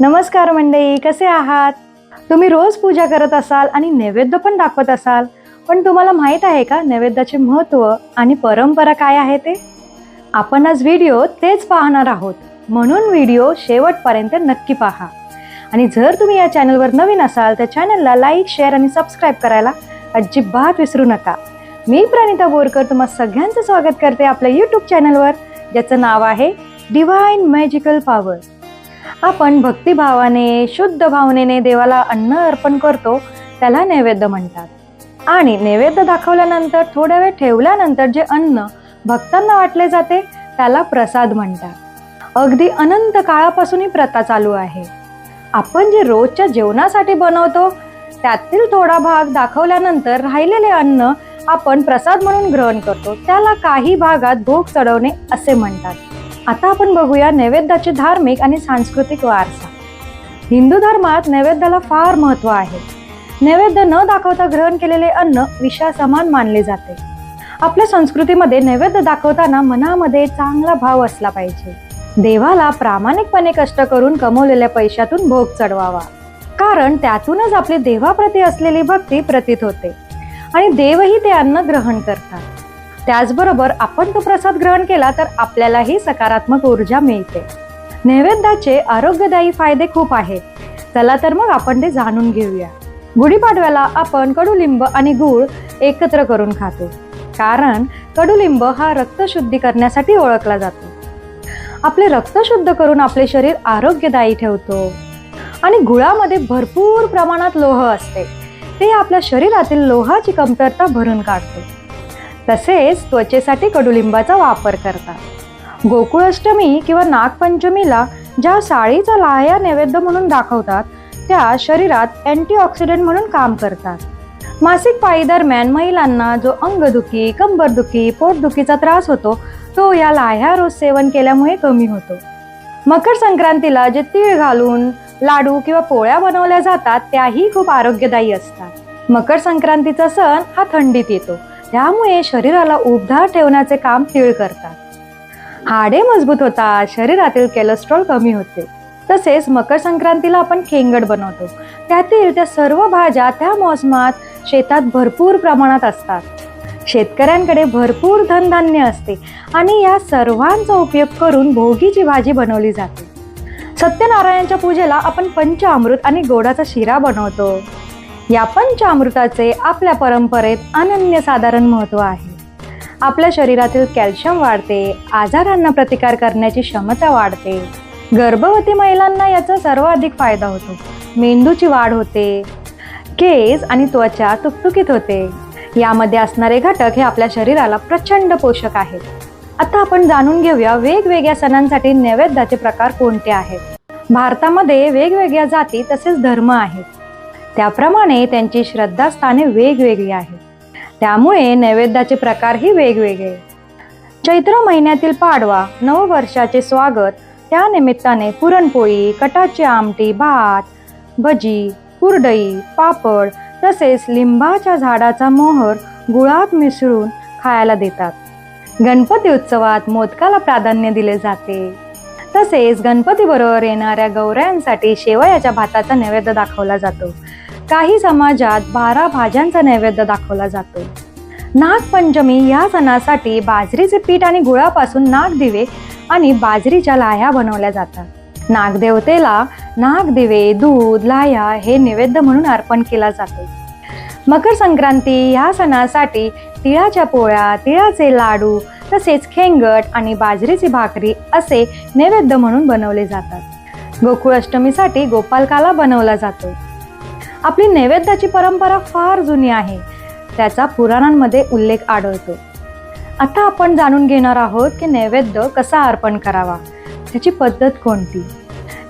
नमस्कार मंडळी कसे आहात? तुम्ही रोज पूजा करत असाल आणि नैवेद्य पण दाखवत असाल पण तुम्हाला माहीत आहे का नैवेद्याचे महत्त्व आणि परंपरा काय आहे ते? आपण आज व्हिडिओ तेच पाहणार आहोत. म्हणून व्हिडिओ शेवटपर्यंत नक्की पहा. आणि जर तुम्ही या चॅनलवर नवीन असाल तर चॅनलला लाईक शेअर आणि सबस्क्राईब करायला अजिबात विसरू नका. मी प्रणिता बोरकर तुम्हा सगळ्यांचं स्वागत करते आपल्या यूट्यूब चॅनलवर ज्याचं नाव आहे डिव्हाइन मॅजिकल पॉवर आपण भक्तिभावाने शुद्ध भावनेने देवाला अन्न अर्पण करतो त्याला नैवेद्य म्हणतात. आणि नैवेद्य दाखवल्यानंतर थोड्या वेळ ठेवल्यानंतर जे अन्न भक्तांना वाटले जाते त्याला प्रसाद म्हणतात. अगदी अनंत काळापासून ही प्रथा चालू आहे. आपण जे रोजच्या जेवणासाठी बनवतो त्यातील थोडा भाग दाखवल्यानंतर राहिलेले अन्न आपण प्रसाद म्हणून ग्रहण करतो. त्याला काही भागात भोग चढवणे असे म्हणतात. आता आपण बघूया नैवेद्याचे धार्मिक आणि सांस्कृतिक वारसा. हिंदू धर्मात नैवेद्याला फार महत्त्व आहे. नैवेद्य न दाखवता ग्रहण केलेले अन्न विषासमान मानले जाते. आपल्या संस्कृतीमध्ये नैवेद्य दाखवताना मनामध्ये चांगला भाव असला पाहिजे. देवाला प्रामाणिकपणे कष्ट करून कमवलेल्या पैशातून भोग चढवावा. कारण त्यातूनच आपली देवाप्रती असलेली भक्ती प्रतीत होते. आणि देवही ते अन्न ग्रहण करतात. त्याचबरोबर आपण तो प्रसाद ग्रहण केला तर आपल्यालाही सकारात्मक ऊर्जा मिळते. नैवेद्याचे आरोग्यदायी फायदे खूप आहेत. चला तर मग आपण ते जाणून घेऊया. गुढीपाडव्याला आपण कडुलिंब आणि गूळ एकत्र करून खातो. कारण कडुलिंब हा रक्तशुद्धी करण्यासाठी ओळखला जातो. आपले रक्त शुद्ध करून आपले शरीर आरोग्यदायी ठेवतो. आणि गुळामध्ये भरपूर प्रमाणात लोह असते. ते आपल्या शरीरातील लोहाची कमतरता भरून काढतो. तसेच त्वचेसाठी कडुलिंबाचा वापर करतात. गोकुळाष्टमी किंवा नागपंचमीला ज्या साळीचा लाह्या नैवेद्य म्हणून दाखवतात त्या शरीरात अँटीऑक्सिडंट म्हणून काम करतात. मासिक पाळी दरम्यान महिलांना जो अंगदुखी कंबरदुखी पोटदुखीचा त्रास होतो तो या लाह्या रोज सेवन केल्यामुळे कमी होतो. मकर संक्रांतीला जे तीळ घालून लाडू किंवा पोळ्या बनवल्या जातात त्याही खूप आरोग्यदायी असतात. मकर संक्रांतीचा सण हा थंडीत येतो. त्यामुळे शरीराला उबदार ठेवण्याचे काम तीळ करतात. हाडे मजबूत होतात शरीरातील कोलेस्ट्रॉल कमी होते. तसेच मकर संक्रांतीला आपण खेंगड बनवतो. त्यातील त्या सर्व भाज्या त्या मोसमात शेतात भरपूर प्रमाणात असतात. शेतकऱ्यांकडे भरपूर धनधान्य असते आणि या सर्वांचा उपयोग करून भोगीची भाजी बनवली जाते. सत्यनारायणच्या पूजेला आपण पंचामृत आणि गोडाचा शिरा बनवतो. या पंचामृताचे आपल्या परंपरेत अनन्यसाधारण महत्त्व आहे. आपल्या शरीरातील कॅल्शियम वाढते आजारांना प्रतिकार करण्याची क्षमता वाढते. गर्भवती महिलांना याचा सर्वाधिक फायदा होतो. मेंदूची वाढ होते केस आणि त्वचा तुकतुकीत होते. यामध्ये असणारे घटक हे आपल्या शरीराला प्रचंड पोषक आहेत. आता आपण जाणून घेऊया वेगवेगळ्या सणांसाठी नैवेद्याचे प्रकार कोणते आहेत. भारतामध्ये वेगवेगळ्या जाती तसेच धर्म आहेत. त्याप्रमाणे त्यांची श्रद्धास्थाने वेगवेगळी आहेत. त्यामुळे नैवेद्याचे प्रकारही वेगवेगळे चैत्र महिन्यातील पाडवा नववर्षाचे स्वागत त्या निमित्ताने पुरणपोळी कटाची आमटी भात भजी कुरडई पापड तसेच लिंबाच्या झाडाचा मोहर गुळात मिसळून खायला देतात. गणपती उत्सवात मोदकाला प्राधान्य दिले जाते. तसेच गणपतीबरोबर येणाऱ्या गौऱ्यांसाठी शेवयाच्या भाताचा नैवेद्य दाखवला जातो. काही समाजात बारा भाज्यांचा नैवेद्य दाखवला जातो. नागपंचमी या सणासाठी बाजरीचे पीठ आणि गुळापासून नागदिवे आणि बाजरीच्या लाह्या बनवल्या जातात. नागदेवतेला नागदिवे दूध लाह्या हे नैवेद्य म्हणून अर्पण केला जातो. मकर संक्रांती या सणासाठी तिळाच्या पोळ्या तिळाचे लाडू तसेच खेंगट आणि बाजरीची भाकरी असे नैवेद्य म्हणून बनवले जातात. गोकुळाष्टमीसाठी गोपालकाला बनवला जातो. आपली नैवेद्याची परंपरा फार जुनी आहे. त्याचा पुराणांमध्ये उल्लेख आढळतो. आता आपण जाणून घेणार आहोत की नैवेद्य कसा अर्पण करावा. त्याची पद्धत कोणती?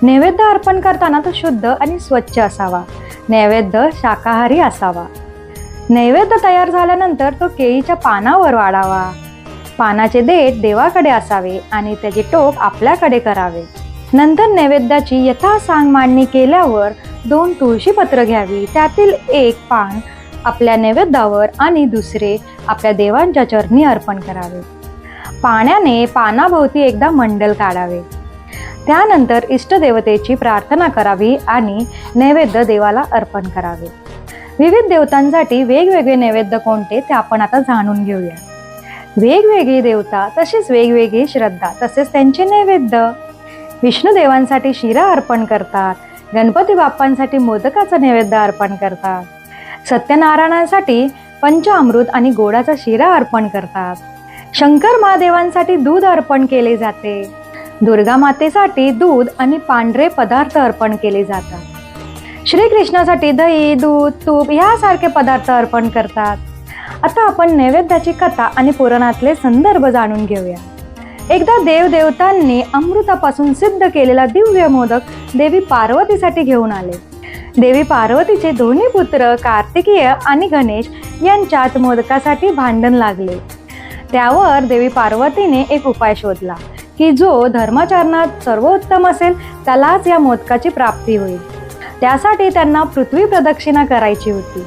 नैवेद्य अर्पण करताना तो शुद्ध आणि स्वच्छ असावा. नैवेद्य शाकाहारी असावा. नैवेद्य तयार झाल्यानंतर तो केळीच्या पानावर वाढावा पानाचे देठ देवाकडे असावे आणि त्याचे टोक आपल्याकडे करावे. नंतर नैवेद्याची यथासांग मांडणी केल्यावर दोन तुळशीपत्र घ्यावी. त्यातील एक पान आपल्या नैवेद्यावर आणि दुसरे आपल्या देवांच्या चरणी अर्पण करावे. पाण्याने पानाभोवती एकदा मंडल काढावे. त्यानंतर इष्टदेवतेची प्रार्थना करावी आणि नैवेद्य देवाला अर्पण करावे. विविध देवतांसाठी वेगवेगळे नैवेद्य कोणते ते आपण आता जाणून घेऊया. वेगवेगळी देवता तसेच वेगवेगळी श्रद्धा तसेच त्यांचे नैवेद्य. विष्णुदेवांसाठी शिरा अर्पण करतात. गणपती बाप्पांसाठी मोदकाचं नैवेद्य अर्पण करतात. सत्यनारायणासाठी पंचामृत आणि गोडाचा शिरा अर्पण करतात. शंकर महादेवांसाठी दूध अर्पण केले जाते. दुर्गा मातेसाठी दूध आणि पांढरे पदार्थ अर्पण केले जातात. श्रीकृष्णासाठी दही दूध तूप यासारखे पदार्थ अर्पण करतात. आता आपण नैवेद्याची कथा आणि पुराणातले संदर्भ जाणून घेऊया. एकदा देवदेवतांनी अमृतापासून सिद्ध केलेला दिव्य मोदक देवी पार्वतीसाठी घेऊन आले. देवी पार्वतीचे दोन्ही पुत्र कार्तिकीय आणि गणेश यांच्यात मोदकासाठी भांडण लागले. त्यावर देवी पार्वतीने एक उपाय शोधला की जो धर्माचरणात सर्वोत्तम असेल त्यालाच या मोदकाची प्राप्ती होईल. त्यासाठी त्यांना पृथ्वी प्रदक्षिणा करायची होती.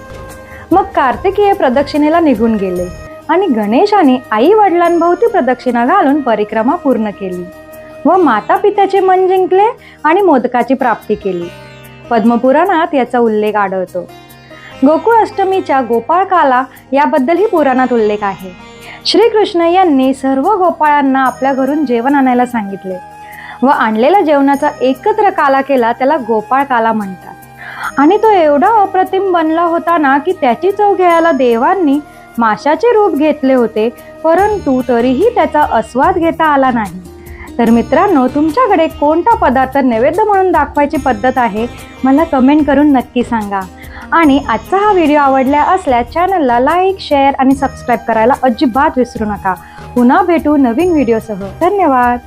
मग कार्तिकीय प्रदक्षिणेला निघून गेले आणि गणेशाने आई वडिलांभोवती प्रदक्षिणा घालून परिक्रमा पूर्ण केली व माता पित्याचे मन जिंकले आणि मोदकाची प्राप्ती केली. पद्मपुराणात याचा उल्लेख आढळतो. गोकुळ अष्टमीच्या गोपाळकाला याबद्दलही पुराणात उल्लेख आहे. श्रीकृष्ण यांनी सर्व गोपाळांना आपल्या घरून जेवण आणायला सांगितले व आणलेल्या जेवणाचा एकत्र काला केला त्याला गोपाळ काला म्हणतात. आणि तो एवढा अप्रतिम बनला होता ना की त्याची चव घ्यायला देवांनी माशाचे रूप घेतले होते परंतु तरीही त्याचा आस्वाद घेता आला नाही. तर मित्रांनो तुमच्याकडे कोणता पदार्थ नैवेद्य म्हणून दाखवायची पद्धत आहे मला कमेंट करून नक्की सांगा. आणि आजचा हा व्हिडिओ आवडला असल्यास चॅनलला लाईक शेअर आणि सबस्क्राईब करायला अजिबात विसरू नका. पुन्हा भेटू नवीन व्हिडिओसह धन्यवाद!